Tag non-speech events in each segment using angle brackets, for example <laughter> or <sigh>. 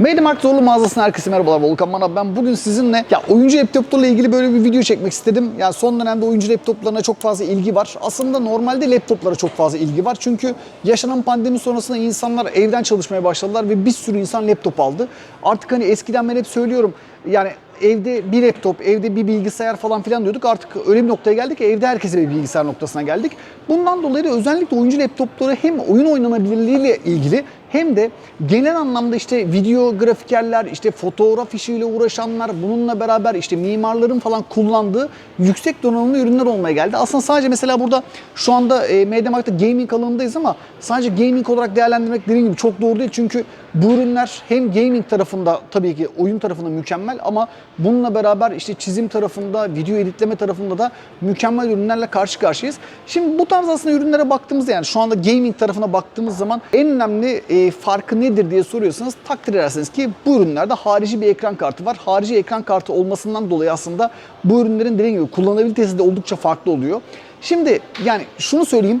Mediamarkt Zorlu mağazasına herkese merhabalar Volkan Manav. Ben bugün sizinle ya oyuncu laptoplarla ilgili böyle bir video çekmek istedim. Yani son dönemde oyuncu laptoplarına çok fazla ilgi var. Aslında normalde laptoplara çok fazla ilgi var. Çünkü yaşanan pandemi sonrasında insanlar evden çalışmaya başladılar ve bir sürü insan laptop aldı. Artık hani eskiden ben hep söylüyorum yani evde bir laptop, evde bir bilgisayar falan filan diyorduk. Artık öyle bir noktaya geldik ki evde herkese bir bilgisayar noktasına geldik. Bundan dolayı da özellikle oyuncu laptopları hem oyun oynanabilirliğiyle ilgili hem de genel anlamda işte video grafikerler, işte fotoğraf işiyle uğraşanlar, bununla beraber işte mimarların falan kullandığı yüksek donanımlı ürünler olmaya geldi. Aslında sadece mesela burada şu anda e, MediaMarkt'ta gaming alanındayız ama sadece gaming olarak değerlendirmek dediğim gibi çok doğru değil. Çünkü bu ürünler hem gaming tarafında tabii ki oyun tarafında mükemmel ama bununla beraber işte çizim tarafında, video editleme tarafında da mükemmel ürünlerle karşı karşıyayız. Şimdi bu tarz aslında ürünlere baktığımızda yani şu anda gaming tarafına baktığımız zaman en önemli e, farkı nedir diye soruyorsanız takdir edersiniz ki bu ürünlerde harici bir ekran kartı var. Harici ekran kartı olmasından dolayı aslında bu ürünlerin dediğim gibi kullanılabilitesi de oldukça farklı oluyor. Şimdi yani şunu söyleyeyim.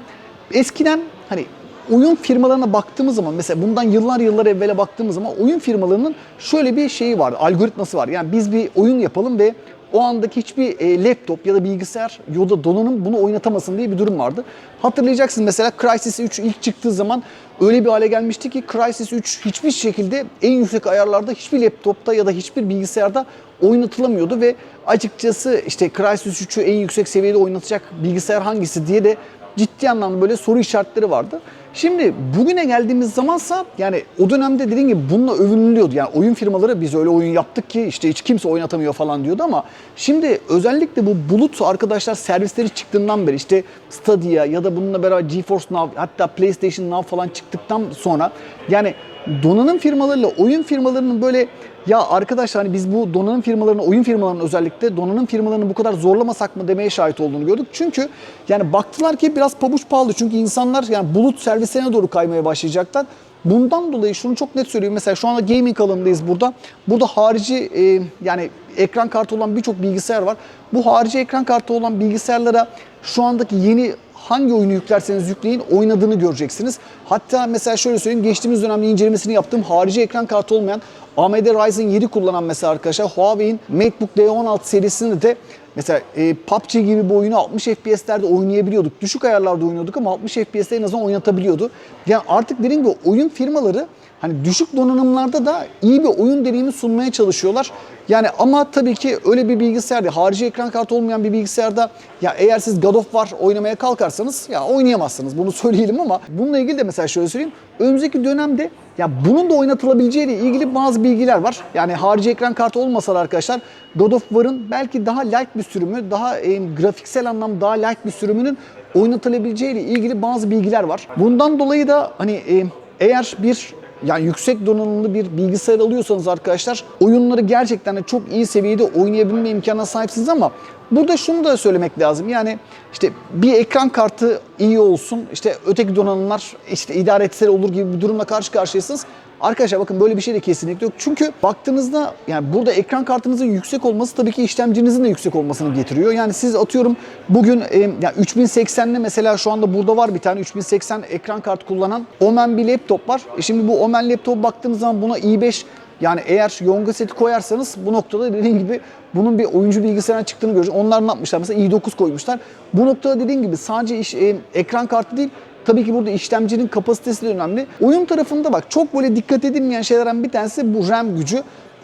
Eskiden hani oyun firmalarına baktığımız zaman mesela bundan yıllar yıllar evvele baktığımız zaman oyun firmalarının şöyle bir şeyi var, algoritması var. Yani biz bir oyun yapalım ve o andaki hiçbir e, laptop ya da bilgisayar ya da donanım bunu oynatamasın diye bir durum vardı. Hatırlayacaksınız mesela Crysis 3 ilk çıktığı zaman öyle bir hale gelmişti ki Crysis 3 hiçbir şekilde en yüksek ayarlarda hiçbir laptopta ya da hiçbir bilgisayarda oynatılamıyordu ve açıkçası işte Crysis 3'ü en yüksek seviyede oynatacak bilgisayar hangisi diye de ciddi anlamda böyle soru işaretleri vardı. Şimdi bugüne geldiğimiz zamansa yani o dönemde dediğim gibi bununla övünülüyordu. Yani oyun firmaları biz öyle oyun yaptık ki işte hiç kimse oynatamıyor falan diyordu ama şimdi özellikle bu bulut arkadaşlar servisleri çıktığından beri işte Stadia ya da bununla beraber GeForce Now hatta PlayStation Now falan çıktıktan sonra yani donanım firmalarıyla oyun firmalarının böyle ya arkadaşlar hani biz bu donanım firmalarını, oyun firmalarının özellikle donanım firmalarını bu kadar zorlamasak mı demeye şahit olduğunu gördük. Çünkü yani baktılar ki biraz pabuç pahalı. Çünkü insanlar yani bulut servislerine doğru kaymaya başlayacaklar. Bundan dolayı şunu çok net söyleyeyim. Mesela şu anda gaming alanındayız burada. Burada harici e, yani ekran kartı olan birçok bilgisayar var. Bu harici ekran kartı olan bilgisayarlara şu andaki yeni hangi oyunu yüklerseniz yükleyin oynadığını göreceksiniz. Hatta mesela şöyle söyleyeyim geçtiğimiz dönemde incelemesini yaptığım harici ekran kartı olmayan AMD Ryzen 7 kullanan mesela arkadaşlar Huawei'in MateBook D16 serisinde de mesela e, PUBG gibi bir oyunu 60 FPS'lerde oynayabiliyorduk. Düşük ayarlarda oynuyorduk ama 60 FPS'te en azından oynatabiliyordu. Yani artık dediğim gibi oyun firmaları hani düşük donanımlarda da iyi bir oyun deneyimi sunmaya çalışıyorlar. Yani ama tabii ki öyle bir bilgisayarda, harici ekran kartı olmayan bir bilgisayarda ya eğer siz God of War oynamaya kalkarsanız ya oynayamazsınız. Bunu <laughs> söyleyelim ama bununla ilgili de mesela şöyle söyleyeyim. Önümüzdeki dönemde ya bunun da oynatılabileceği ile ilgili bazı bilgiler var. Yani harici ekran kartı olmasa da arkadaşlar God of War'ın belki daha light bir sürümü, daha e, grafiksel anlamda daha light bir sürümünün oynatılabileceği ile ilgili bazı bilgiler var. Bundan dolayı da hani e, eğer bir yani yüksek donanımlı bir bilgisayar alıyorsanız arkadaşlar oyunları gerçekten de çok iyi seviyede oynayabilme imkanına sahipsiniz ama burada şunu da söylemek lazım. Yani işte bir ekran kartı iyi olsun işte öteki donanımlar işte idare etse olur gibi bir durumla karşı karşıyasınız. Arkadaşlar bakın böyle bir şey de kesinlikle yok. Çünkü baktığınızda yani burada ekran kartınızın yüksek olması tabii ki işlemcinizin de yüksek olmasını getiriyor. Yani siz atıyorum bugün e, yani 3080'li mesela şu anda burada var bir tane 3080 ekran kartı kullanan Omen bir laptop var. E şimdi bu Omen laptop baktığınız zaman buna i5 yani eğer Yonga seti koyarsanız bu noktada dediğim gibi bunun bir oyuncu bilgisayarına çıktığını göreceğiz. Onlar ne yapmışlar? Mesela i9 koymuşlar. Bu noktada dediğim gibi sadece iş, e, ekran kartı değil Tabii ki burada işlemcinin kapasitesi de önemli. Oyun tarafında bak çok böyle dikkat edilmeyen şeylerden bir tanesi bu RAM gücü.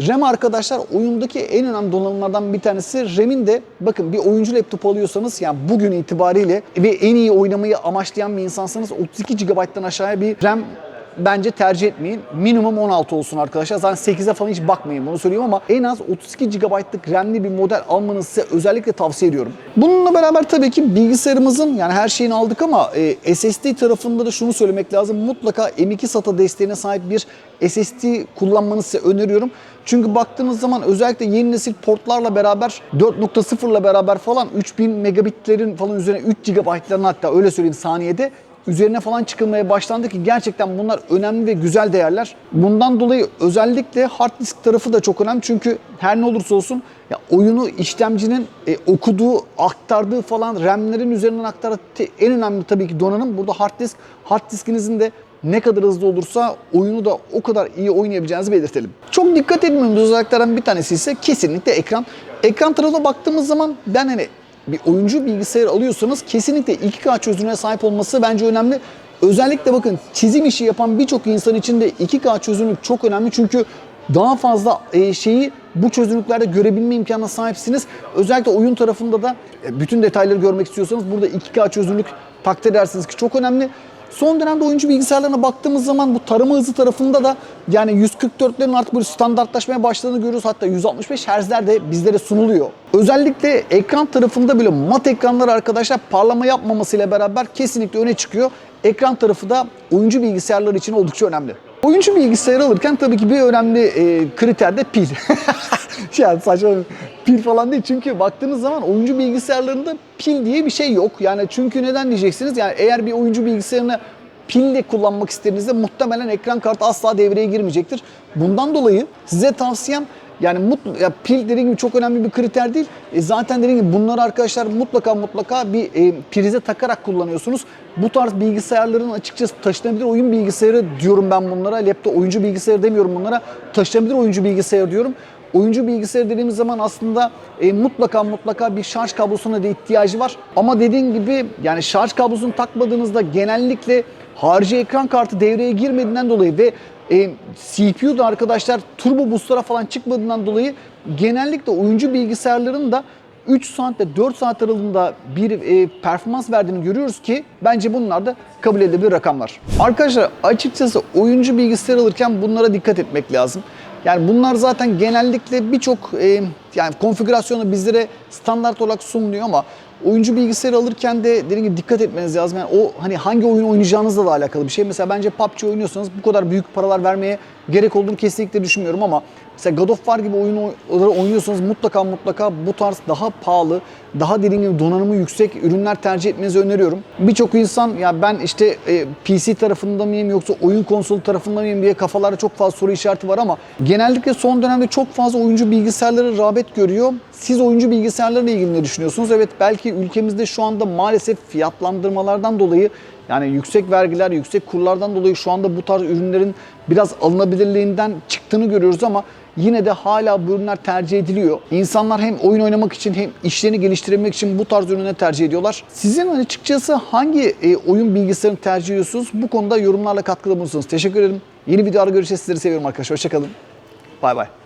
RAM arkadaşlar oyundaki en önemli donanımlardan bir tanesi. RAM'in de bakın bir oyuncu laptop alıyorsanız yani bugün itibariyle ve en iyi oynamayı amaçlayan bir insansanız 32 GB'dan aşağıya bir RAM bence tercih etmeyin. Minimum 16 olsun arkadaşlar. Zaten 8'e falan hiç bakmayın bunu söyleyeyim ama en az 32 GB'lık RAM'li bir model almanızı size özellikle tavsiye ediyorum. Bununla beraber tabii ki bilgisayarımızın yani her şeyini aldık ama e, SSD tarafında da şunu söylemek lazım. Mutlaka M2 SATA desteğine sahip bir SSD kullanmanızı size öneriyorum. Çünkü baktığınız zaman özellikle yeni nesil portlarla beraber 4.0 ile beraber falan 3000 megabitlerin falan üzerine 3 GB'ların hatta öyle söyleyeyim saniyede üzerine falan çıkılmaya başlandı ki gerçekten bunlar önemli ve güzel değerler. Bundan dolayı özellikle hard disk tarafı da çok önemli çünkü her ne olursa olsun ya oyunu işlemcinin e, okuduğu, aktardığı falan RAM'lerin üzerinden aktardığı en önemli tabii ki donanım burada hard disk. Hard diskinizin de ne kadar hızlı olursa oyunu da o kadar iyi oynayabileceğinizi belirtelim. Çok dikkat etmemiz özelliklerden bir tanesi ise kesinlikle ekran. Ekran tarafına baktığımız zaman ben hani bir oyuncu bilgisayar alıyorsanız kesinlikle 2K çözünürlüğe sahip olması bence önemli. Özellikle bakın çizim işi yapan birçok insan için de 2K çözünürlük çok önemli çünkü daha fazla e, şeyi bu çözünürlüklerde görebilme imkanına sahipsiniz. Özellikle oyun tarafında da e, bütün detayları görmek istiyorsanız burada 2K çözünürlük takdir edersiniz ki çok önemli. Son dönemde oyuncu bilgisayarlarına baktığımız zaman bu tarama hızı tarafında da yani 144'lerin artık böyle standartlaşmaya başladığını görüyoruz. Hatta 165 Hz'ler de bizlere sunuluyor. Özellikle ekran tarafında böyle mat ekranlar arkadaşlar parlama yapmamasıyla beraber kesinlikle öne çıkıyor. Ekran tarafı da oyuncu bilgisayarlar için oldukça önemli. Oyuncu bilgisayarı alırken tabii ki bir önemli e, kriter de pil. <laughs> <laughs> yani saçma pil falan değil çünkü baktığınız zaman oyuncu bilgisayarlarında pil diye bir şey yok. Yani çünkü neden diyeceksiniz? Yani eğer bir oyuncu bilgisayarını pille kullanmak istediğinizde muhtemelen ekran kartı asla devreye girmeyecektir. Bundan dolayı size tavsiyem yani mutlu, ya pil dediğim gibi çok önemli bir kriter değil. E zaten dediğim gibi bunları arkadaşlar mutlaka mutlaka bir e, prize takarak kullanıyorsunuz. Bu tarz bilgisayarların açıkçası taşınabilir oyun bilgisayarı diyorum ben bunlara. Laptop oyuncu bilgisayarı demiyorum bunlara. Taşınabilir oyuncu bilgisayarı diyorum. Oyuncu bilgisayarı dediğimiz zaman aslında e, mutlaka mutlaka bir şarj kablosuna da ihtiyacı var. Ama dediğim gibi yani şarj kablosunu takmadığınızda genellikle harici ekran kartı devreye girmediğinden dolayı ve e, CPU da arkadaşlar turbo boostlara falan çıkmadığından dolayı genellikle oyuncu bilgisayarların da 3 saatte 4 saat aralığında bir e, performans verdiğini görüyoruz ki bence bunlar da kabul edilebilir rakamlar. Arkadaşlar açıkçası oyuncu bilgisayar alırken bunlara dikkat etmek lazım. Yani bunlar zaten genellikle birçok e, yani konfigürasyonu bizlere standart olarak sunuluyor ama oyuncu bilgisayarı alırken de dediğim gibi dikkat etmeniz lazım. Yani o hani hangi oyun oynayacağınızla da alakalı bir şey. Mesela bence PUBG oynuyorsanız bu kadar büyük paralar vermeye gerek olduğunu kesinlikle düşünmüyorum ama mesela God of War gibi oyunları oynuyorsanız mutlaka mutlaka bu tarz daha pahalı, daha dediğim gibi donanımı yüksek ürünler tercih etmenizi öneriyorum. Birçok insan ya ben işte e, PC tarafında mıyım yoksa oyun konsolu tarafında mıyım diye kafalarda çok fazla soru işareti var ama genellikle son dönemde çok fazla oyuncu bilgisayarları rağbet görüyor. Siz oyuncu bilgisayarlarla ilgili ne düşünüyorsunuz? Evet belki ülkemizde şu anda maalesef fiyatlandırmalardan dolayı yani yüksek vergiler, yüksek kurlardan dolayı şu anda bu tarz ürünlerin biraz alınabilirliğinden çıktığını görüyoruz ama yine de hala bu ürünler tercih ediliyor. İnsanlar hem oyun oynamak için hem işlerini geliştirebilmek için bu tarz ürünleri tercih ediyorlar. Sizin açıkçası hangi e, oyun bilgisayarını tercih ediyorsunuz? Bu konuda yorumlarla katkıda bulunursunuz. Teşekkür ederim. Yeni videolarda görüşeceğiz. Sizleri seviyorum arkadaşlar. Hoşçakalın. Bay bay.